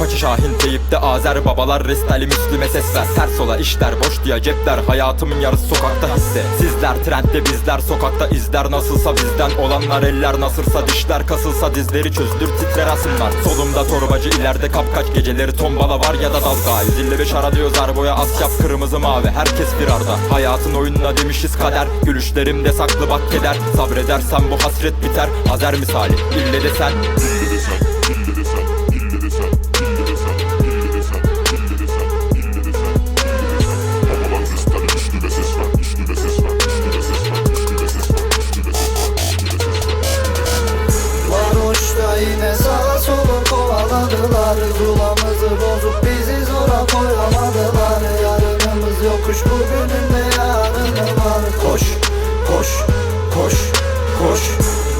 Arpaçı Şahin teyipte Azer babalar Restali Müslüme ses ver. Ters ola işler boş diye cepler Hayatımın yarısı sokakta hisse. Sizler trendde bizler sokakta. İzler Nasılsa bizden olanlar eller Nasırsa dişler kasılsa dizleri çözülür titrer asımlar Solumda torbacı ileride kapkaç geceleri tombala var ya da dalga. 155 ara diyor zarboya as yap kırmızı mavi Herkes bir arda. Hayatın oyununa demişiz kader Gülüşlerimde saklı bak keder. Sabredersen bu hasret biter Azer misali. İlle de İlle de sen, kovaladılar Zulamızı bozup bizi zora koyamadılar. Yarınımız yokuş bugünün de yarını var. Koş, koş, koş, koş.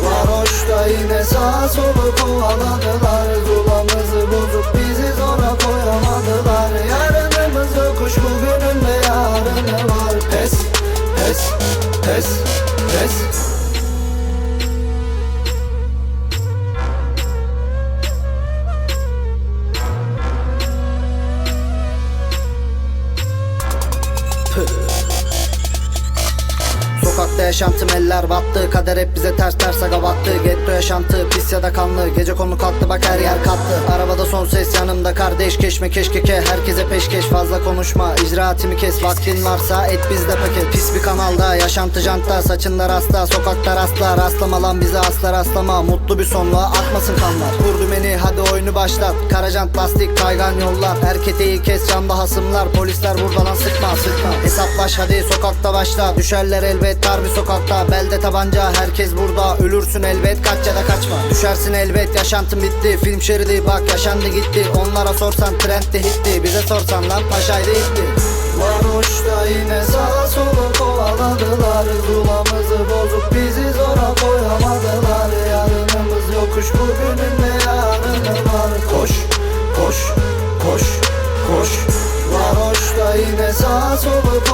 Varoşta yine sağa sola kovaladılar. Zulamızı bozup bizi zora koyamadılar. Yarınımız yokuş bugünün de yarını var. Pes, pes, pes, pes Sokakta yaşantım eller battı. Kader hep bize ters ters aga battı Getto yaşantı pis ya da kanlı. Gece konu kalktı bak her yer kattı. Arabada son ses yanımda kardeş. Keşme keşkeke Herkese peşkeş. Fazla konuşma icraatimi kes. Vaktin varsa et bizde paket. Pis bir kanalda yaşantı jantta. Saçında rasta sokakta rastla. Rastlama lan bize asla rastlama. Mutlu bir sonla atmasın kanlar. Vur beni hadi oyunu başlat. Karajant lastik kaygan yollar Erketeyi kes camba hasımlar Polisler burada lan sıkma sıkma. Hesaplaş hadi sokakta başla. Düşerler elbet dar bir sokakta. Belde tabanca herkes burada. Ölürsün elbet kaç ya da kaçma. Düşersin elbet yaşantın bitti. Film şeridi bak yaşandı gitti. Onlara sorsan trend de hitti. Bize sorsan lan paşaydı hitti. Varoşta yine sağa sola kovaladılar. Zulamızı bozup bizi zora koyamadılar. Yarınımız yokuş bugünün yine